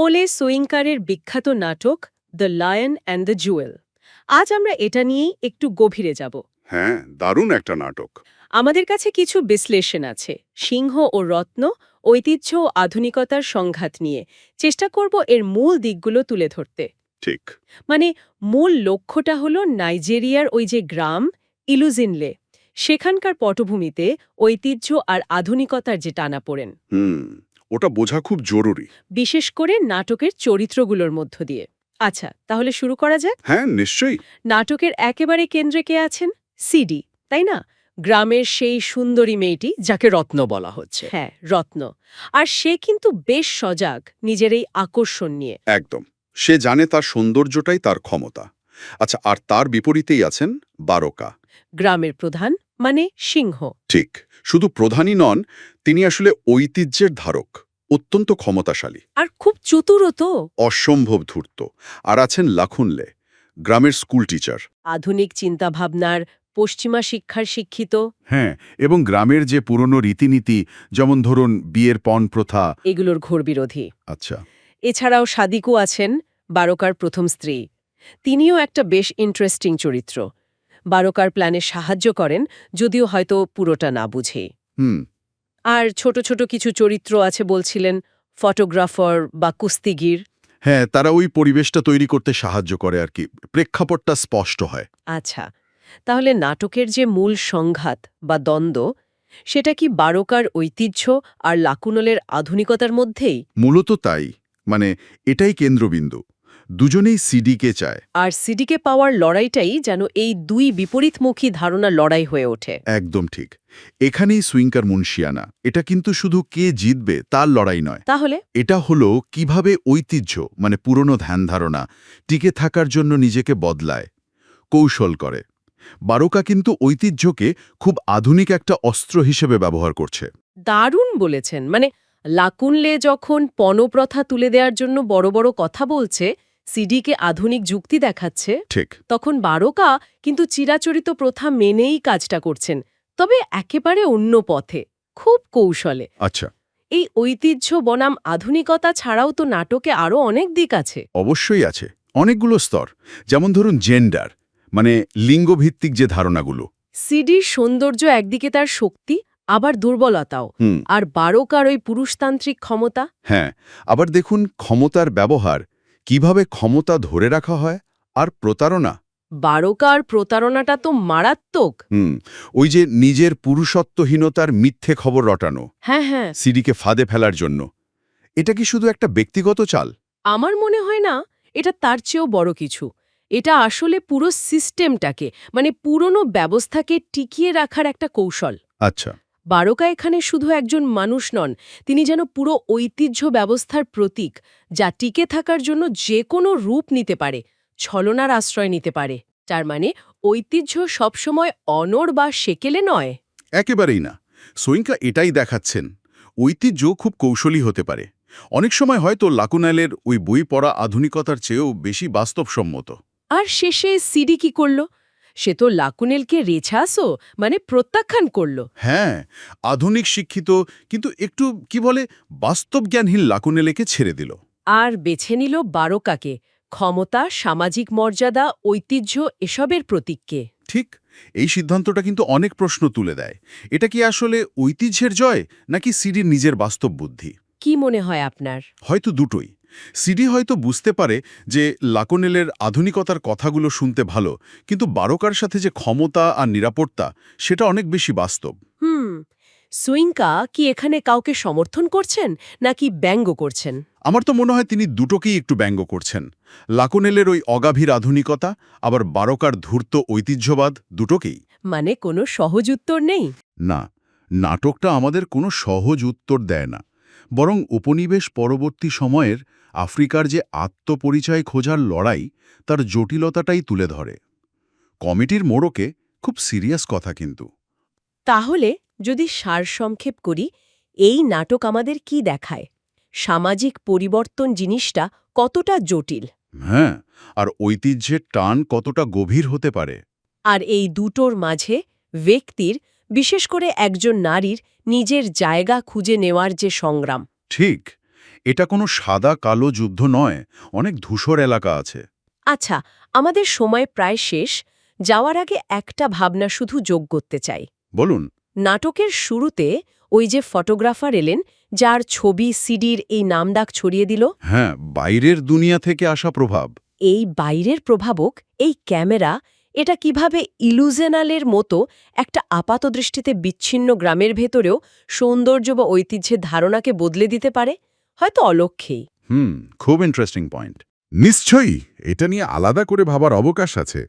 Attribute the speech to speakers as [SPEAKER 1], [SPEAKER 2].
[SPEAKER 1] ওলে সোয়িঙ্কারের বিখ্যাত নাটক the lion and the jewel. আজ আমরা এটা নিয়েই একটু গভীরে যাব।
[SPEAKER 2] হ্যাঁ দারুণ একটা নাটক।
[SPEAKER 1] আমাদের কাছে কিছু বিশ্লেষণ আছে সিংহ ও রত্ন ঐতিহ্য ও আধুনিকতার সংঘাত নিয়ে। চেষ্টা করব এর মূল দিকগুলো তুলে ধরতে।
[SPEAKER 2] ঠিক।
[SPEAKER 1] মানে মূল লক্ষ্যটা হলো নাইজেরিয়ার ওই যে গ্রাম ইলুজিনলে। সেখানকার পটভূমিতে ঐতিহ্য আর আধুনিকতার যে টানাপোড়েন।
[SPEAKER 2] হুম। ওটা বোঝা খুব জরুরি।
[SPEAKER 1] বিশেষ করে নাটকের চরিত্রগুলোর মধ্য দিয়ে। আচ্ছা তাহলে শুরু করা যাক?
[SPEAKER 2] হ্যাঁ নিশ্চয়ই।
[SPEAKER 1] নাটকের একেবারে কেন্দ্রে কে আছেন? সিডি তাই না? গ্রামের সেই সুন্দরী মেয়েটি যাকে রত্ন বলা হচ্ছে। হ্যাঁ। রত্ন। আর সে কিন্তু বেশ সজাগ নিজের এই আকর্ষণ নিয়ে।
[SPEAKER 2] একদম। সে জানে তার সৌন্দর্যটাই তার ক্ষমতা। আচ্ছা আর তার বিপরীতেই আছেন বারোকা।
[SPEAKER 1] গ্রামের প্রধান মানে সিংহ।
[SPEAKER 2] ঠিক। শুধু প্রধানই নন তিনি আসলে ঐতিহ্যের ধারক। অত্যন্ত ক্ষমতাশালী।
[SPEAKER 1] আর খুব চতুরও তো।
[SPEAKER 2] অসম্ভব ধূর্ত। আর আছেন লাখুনলে গ্রামের স্কুল টিচার।
[SPEAKER 1] আধুনিক চিন্তাভাবনার পশ্চিমা শিক্ষার শিক্ষিত।
[SPEAKER 3] হ্যাঁ এবং গ্রামের যে পুরনো রীতিনীতি যেমন ধরুন বিয়ের পণ প্রথা।
[SPEAKER 1] এগুলোর ঘোর বিরোধী।
[SPEAKER 3] আচ্ছা।
[SPEAKER 1] এছাড়াও সাদিকু আছেন বারোকার প্রথম স্ত্রী। তিনিও একটা বেশ ইন্টারেস্টিং চরিত্র। বারোকার প্ল্যানে সাহায্য করেন যদিও হয়তো পুরোটা না বুঝে।
[SPEAKER 3] হুম।
[SPEAKER 1] আর ছোট ছোট কিছু চরিত্র আছে বলছিলেন ফটোগ্রাফার বা কুস্তিগির।
[SPEAKER 3] হ্যাঁ তারা ওই পরিবেশটা তৈরি করতে সাহায্য করে আর কি। প্রেক্ষাপটটা স্পষ্ট হয়।
[SPEAKER 1] আচ্ছা তাহলে নাটকের যে মূল সংঘাত বা দ্বন্দ্ব সেটা কি বারকার ঐতিহ্য আর লাকুনলের আধুনিকতার মধ্যেই?
[SPEAKER 3] মূলত তাই। মানে এটাই কেন্দ্রবিন্দু। দুজনেই সিডিকে চায়।
[SPEAKER 1] আর সিডিকে পাওয়ার লড়াইটাই যেন এই দুই বিপরীতমুখী ধারণা লড়াই হয়ে ওঠে।
[SPEAKER 3] একদম ঠিক। এখানেই সুইঙ্কার মুন্সিয়ানা এটা কিন্তু শুধু কে জিতবে তার লড়াই নয়।
[SPEAKER 1] তাহলে?
[SPEAKER 3] এটা হলো কীভাবে ঐতিহ্য মানে পুরনো ধ্যান ধারণা টিকে থাকার জন্য নিজেকে বদলায় কৌশল করে। বারোকা কিন্তু ঐতিহ্যকে খুব আধুনিক একটা অস্ত্র হিসেবে ব্যবহার করছে।
[SPEAKER 1] দারুণ বলেছেন। মানে লাকুনলে যখন পণপ্রথা তুলে দেওয়ার জন্য বড় বড় কথা বলছে সিডিকে আধুনিক যুক্তি দেখাচ্ছে
[SPEAKER 3] ঠিক।
[SPEAKER 1] তখন বারোকা কিন্তু চিরাচরিত প্রথা মেনেই কাজটা করছেন তবে একেবারে অন্য পথে খুব কৌশলে।
[SPEAKER 3] আচ্ছা।
[SPEAKER 1] এই ঐতিহ্য বনাম আধুনিকতা ছাড়াও তো নাটকে আরও অনেক দিক আছে।
[SPEAKER 3] অবশ্যই আছে অনেকগুলো স্তর যেমন ধরুন জেন্ডার মানে লিঙ্গভিত্তিক যে ধারণাগুলো।
[SPEAKER 1] সিডির সৌন্দর্য একদিকে তার শক্তি আবার দুর্বলতাও। আর বারোকার ওই পুরুষতান্ত্রিক ক্ষমতা?
[SPEAKER 3] হ্যাঁ আবার দেখুন ক্ষমতার ব্যবহার কীভাবে ক্ষমতা ধরে রাখা হয় আর প্রতারণা?
[SPEAKER 1] বারকার প্রতারণাটা তো মারাত্মক।
[SPEAKER 3] হুম ওই যে নিজের পুরুষত্বহীনতার মিথ্যে খবর রটানো।
[SPEAKER 1] হ্যাঁ হ্যাঁ।
[SPEAKER 3] সিডিকে ফাঁদে ফেলার জন্য। এটা কি শুধু একটা ব্যক্তিগত চাল?
[SPEAKER 1] আমার মনে হয় না এটা তার চেয়েও বড় কিছু। এটা আসলে পুরো সিস্টেমটাকে মানে পুরনো ব্যবস্থাকে টিকিয়ে রাখার একটা কৌশল।
[SPEAKER 3] আচ্ছা।
[SPEAKER 1] বারকা এখানে শুধু একজন মানুষ নন তিনি যেন পুরো ঐতিহ্য ব্যবস্থার প্রতীক যা টিকে থাকার জন্য যে কোনো রূপ নিতে পারে ছলনার আশ্রয় নিতে পারে। তার মানে ঐতিহ্য সবসময় অনড় বা সেকেলে নয়।
[SPEAKER 3] একেবারেই না। সোয়িঙ্কা এটাই দেখাচ্ছেন ঐতিহ্য খুব কৌশলী হতে পারে। অনেক সময় হয়তো লাকুনালের ওই বই পড়া আধুনিকতার চেয়েও বেশি বাস্তবসম্মত।
[SPEAKER 1] আর শেষে সিডি কি করল? সে তো লাকুনেলকে রেছাসও মানে প্রত্যাখ্যান করল।
[SPEAKER 3] হ্যাঁ আধুনিক শিক্ষিত কিন্তু একটু কি বলে বাস্তবজ্ঞানহীন লাকুনেলেকে ছেড়ে দিল।
[SPEAKER 1] আর বেছে নিল বারকাকে ক্ষমতা সামাজিক মর্যাদা ঐতিহ্য এসবের প্রতীককে।
[SPEAKER 3] ঠিক এই সিদ্ধান্তটা কিন্তু অনেক প্রশ্ন তুলে দেয়। এটা কি আসলে ঐতিহ্যের জয় নাকি সিডির নিজের বাস্তব বুদ্ধি
[SPEAKER 1] কি মনে হয় আপনার?
[SPEAKER 3] হয়তো দুটোই। সিডি হয়তো বুঝতে পারে যে লাকোনেলের আধুনিকতার কথাগুলো শুনতে ভালো কিন্তু বারকার সাথে যে ক্ষমতা আর নিরাপত্তা সেটা অনেক বেশি বাস্তব।
[SPEAKER 1] হুম সুইঙ্কা কি এখানে কাউকে সমর্থন করছেন নাকি ব্যঙ্গ করছেন?
[SPEAKER 3] আমার তো মনে হয় তিনি দুটোকেই একটু ব্যঙ্গ করছেন। লাকোনেলের ওই অগাভীর আধুনিকতা আবার বারকার ধূর্ত ঐতিহ্যবাদ দুটোকেই।
[SPEAKER 1] মানে কোনো সহজ উত্তর নেই?
[SPEAKER 3] না নাটকটা আমাদের কোনো সহজ উত্তর দেয় না। বরং উপনিবেশ পরবর্তী সময়ের আফ্রিকার যে আত্মপরিচয় খোঁজার লড়াই তার জটিলতাটাই তুলে ধরে। কমিটির মোড়কে খুব সিরিয়াস কথা কিন্তু।
[SPEAKER 1] তাহলে যদি সারসংক্ষেপ করি এই নাটক আমাদের কি দেখায়? সামাজিক পরিবর্তন জিনিসটা কতটা জটিল?
[SPEAKER 3] হ্যাঁ আর ঐতিহ্যের টান কতটা গভীর হতে পারে?
[SPEAKER 1] আর এই দুটোর মাঝে ব্যক্তির বিশেষ করে একজন নারীর নিজের জায়গা খুঁজে নেওয়ার যে সংগ্রাম।
[SPEAKER 3] ঠিক। এটা কোনো সাদা কালো যুদ্ধ নয় অনেক ধূসর এলাকা আছে।
[SPEAKER 1] আচ্ছা আমাদের সময় প্রায় শেষ যাওয়ার আগে একটা ভাবনা শুধু যোগ করতে চাই।
[SPEAKER 3] বলুন।
[SPEAKER 1] নাটকের শুরুতে ওই যে ফটোগ্রাফার এলেন যার ছবি সিডির এই নামডাক ছড়িয়ে দিল।
[SPEAKER 3] হ্যাঁ বাইরের দুনিয়া থেকে আসা প্রভাব।
[SPEAKER 1] এই বাইরের প্রভাবক এই ক্যামেরা এটা কীভাবে ইলুজেনালের মতো একটা আপাতদৃষ্টিতে বিচ্ছিন্ন গ্রামের ভেতরেও সৌন্দর্য বা ঐতিহ্যের ধারণাকে বদলে দিতে পারে? হয়তো অলক্ষেই
[SPEAKER 3] হুম খুব ইন্টারেস্টিং পয়েন্ট
[SPEAKER 4] নিশ্চয়ই এটা নিয়ে আলাদা করে ভাবার অবকাশ আছে।